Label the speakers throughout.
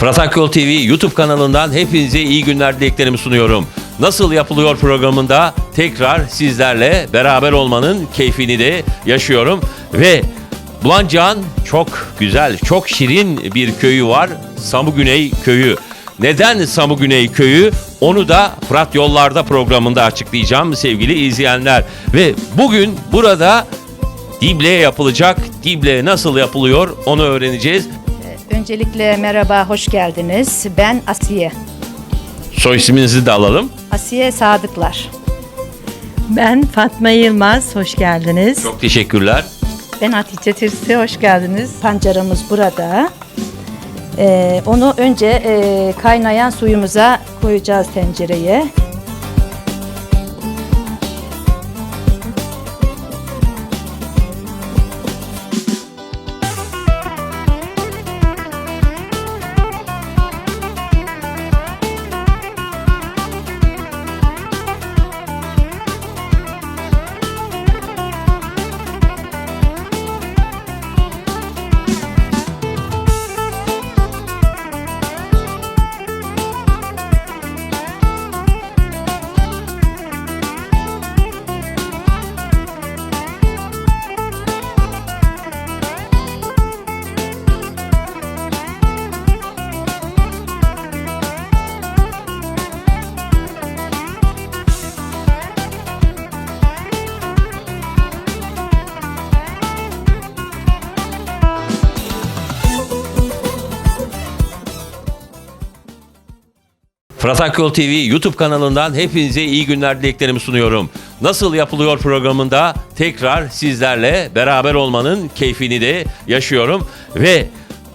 Speaker 1: Fırat Akyol TV YouTube kanalından hepinize iyi günler dileklerimi sunuyorum. Nasıl yapılıyor programında tekrar sizlerle beraber olmanın keyfini de yaşıyorum. Ve Bulancağın çok güzel, çok şirin bir köyü var. Samu Güney Köyü. Neden Samu Güney Köyü? Onu da Fırat Yollarda programında açıklayacağım sevgili izleyenler. Ve bugün burada Dible yapılacak. Dible nasıl yapılıyor onu öğreneceğiz.
Speaker 2: Öncelikle merhaba, hoş geldiniz. Ben Asiye.
Speaker 1: Soy isminizi de alalım.
Speaker 2: Asiye Sadıklar.
Speaker 3: Ben Fatma Yılmaz, hoş geldiniz.
Speaker 1: Çok teşekkürler.
Speaker 2: Ben Hatice Tirsi, hoş geldiniz. Pancarımız burada. Ee, onu önce e, kaynayan suyumuza koyacağız tencereye.
Speaker 1: Fırat Akyol TV YouTube kanalından hepinize iyi günler dileklerimi sunuyorum. Nasıl yapılıyor programında tekrar sizlerle beraber olmanın keyfini de yaşıyorum. Ve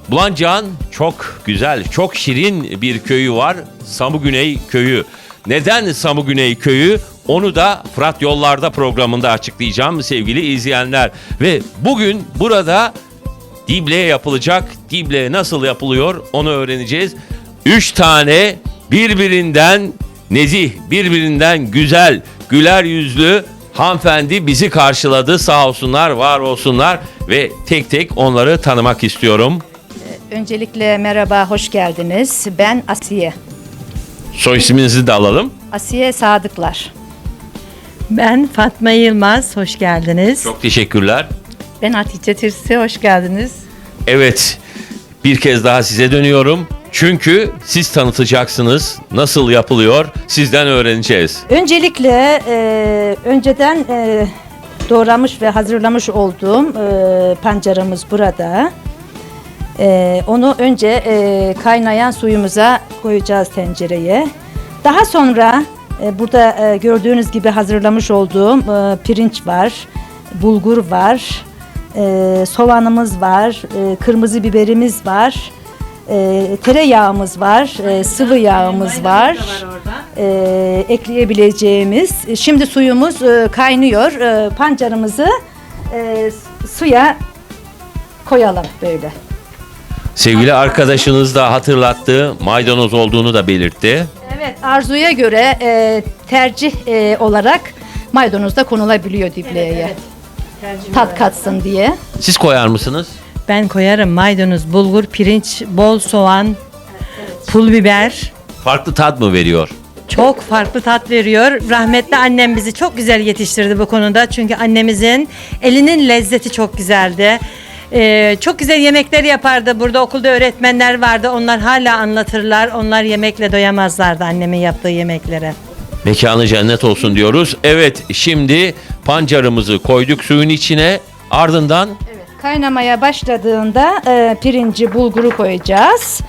Speaker 1: Bulancağın çok güzel, çok şirin bir köyü var. Samu Güney Köyü. Neden Samu Güney Köyü? Onu da Fırat Yollarda programında açıklayacağım sevgili izleyenler. Ve bugün burada Dible yapılacak. Dible nasıl yapılıyor onu öğreneceğiz. Üç tane birbirinden nezih, birbirinden güzel, güler yüzlü hanımefendi bizi karşıladı. Sağ olsunlar, var olsunlar ve tek tek onları tanımak istiyorum.
Speaker 2: Öncelikle merhaba, hoş geldiniz. Ben Asiye.
Speaker 1: Soy isminizi de alalım.
Speaker 2: Asiye Sadıklar.
Speaker 3: Ben Fatma Yılmaz, hoş geldiniz.
Speaker 1: Çok teşekkürler.
Speaker 2: Ben Hatice Tirsi, hoş geldiniz.
Speaker 1: Evet, bir kez daha size dönüyorum. Çünkü siz tanıtacaksınız. Nasıl yapılıyor? Sizden öğreneceğiz.
Speaker 2: Öncelikle e, önceden e, doğramış ve hazırlamış olduğum e, pancarımız burada. E, onu önce e, kaynayan suyumuza koyacağız tencereye. Daha sonra e, burada e, gördüğünüz gibi hazırlamış olduğum e, pirinç var, bulgur var, e, soğanımız var, e, kırmızı biberimiz var, e, tereyağımız var, e, sıvı yağımız var e, ekleyebileceğimiz. Şimdi suyumuz e, kaynıyor. E, pancarımızı e, suya koyalım böyle.
Speaker 1: Sevgili arkadaşınız da hatırlattı. Maydanoz olduğunu da belirtti.
Speaker 2: Evet arzuya göre e, tercih e, olarak maydanoz da konulabiliyor dibleye. Tat katsın diye.
Speaker 1: Siz koyar mısınız?
Speaker 3: Ben koyarım maydanoz, bulgur, pirinç, bol soğan, pul biber.
Speaker 1: Farklı tat mı veriyor?
Speaker 3: Çok farklı tat veriyor. Rahmetli annem bizi çok güzel yetiştirdi bu konuda. Çünkü annemizin elinin lezzeti çok güzeldi. Ee, çok güzel yemekler yapardı. Burada okulda öğretmenler vardı. Onlar hala anlatırlar. Onlar yemekle doyamazlardı annemin yaptığı yemeklere.
Speaker 1: Mekanı cennet olsun diyoruz. Evet şimdi pancarımızı koyduk suyun içine. Ardından
Speaker 2: Kaynamaya başladığında e, pirinci, bulguru koyacağız.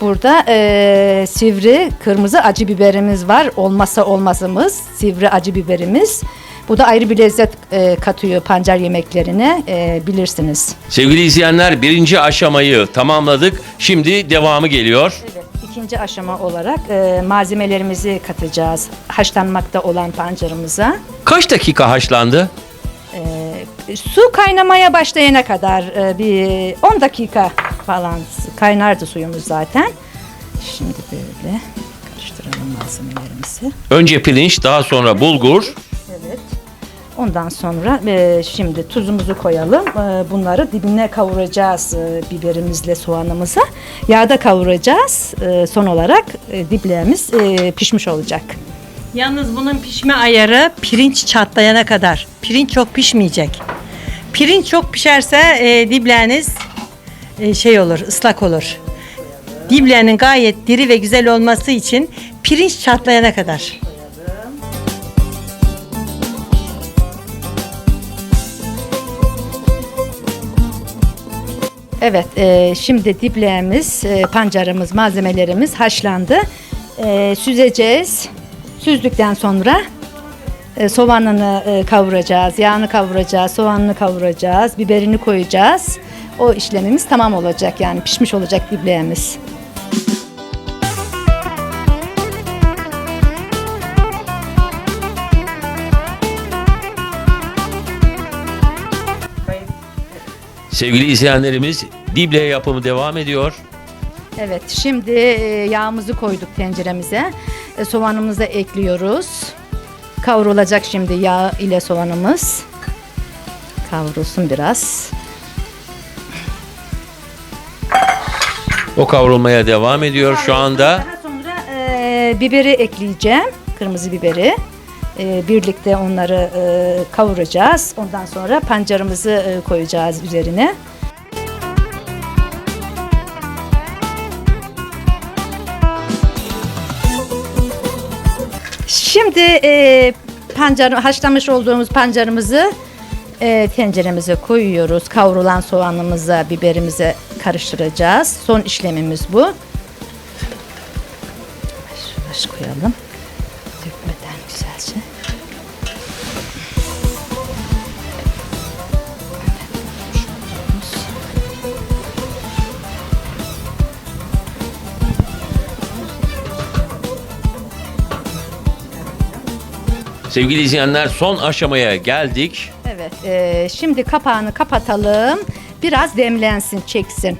Speaker 2: Burada e, sivri kırmızı acı biberimiz var. Olmazsa olmazımız sivri acı biberimiz. Bu da ayrı bir lezzet e, katıyor pancar yemeklerine e, bilirsiniz.
Speaker 1: sevgili izleyenler birinci aşamayı tamamladık. Şimdi devamı geliyor.
Speaker 2: İkinci aşama olarak e, malzemelerimizi katacağız. Haşlanmakta olan pancarımıza.
Speaker 1: Kaç dakika haşlandı?
Speaker 2: E, su kaynamaya başlayana kadar e, bir 10 dakika falan kaynardı suyumuz zaten. Şimdi böyle karıştıralım malzemelerimizi.
Speaker 1: Önce pirinç daha sonra bulgur.
Speaker 2: Ondan sonra e, şimdi tuzumuzu koyalım. E, bunları dibine kavuracağız e, biberimizle soğanımıza. Yağda kavuracağız. E, son olarak e, diblerimiz e, pişmiş olacak.
Speaker 3: Yalnız bunun pişme ayarı pirinç çatlayana kadar. Pirinç çok pişmeyecek. Pirinç çok pişerse e, dibleriniz e, şey olur, ıslak olur. Diblerinin gayet diri ve güzel olması için pirinç çatlayana kadar.
Speaker 2: Evet, e, şimdi diplerimiz, e, pancarımız, malzemelerimiz haşlandı. E, süzeceğiz. Süzdükten sonra e, soğanını e, kavuracağız, yağını kavuracağız, soğanını kavuracağız, biberini koyacağız. O işlemimiz tamam olacak yani pişmiş olacak diplerimiz.
Speaker 1: Sevgili izleyenlerimiz dible yapımı devam ediyor.
Speaker 2: Evet, şimdi e, yağımızı koyduk tenceremize. E, soğanımızı ekliyoruz. Kavrulacak şimdi yağ ile soğanımız. Kavrulsun biraz.
Speaker 1: O kavrulmaya devam ediyor şu anda.
Speaker 2: Daha sonra e, biberi ekleyeceğim. Kırmızı biberi. E, birlikte onları e, kavuracağız. Ondan sonra pancarımızı e, koyacağız üzerine. Şimdi e, pancar haşlamış olduğumuz pancarımızı e, tenceremize koyuyoruz. Kavrulan soğanımıza, biberimize karıştıracağız. Son işlemimiz bu. Yavaş koyalım. Dökmeden güzelce.
Speaker 1: Sevgili izleyenler son aşamaya geldik.
Speaker 2: Evet, e, şimdi kapağını kapatalım. Biraz demlensin, çeksin.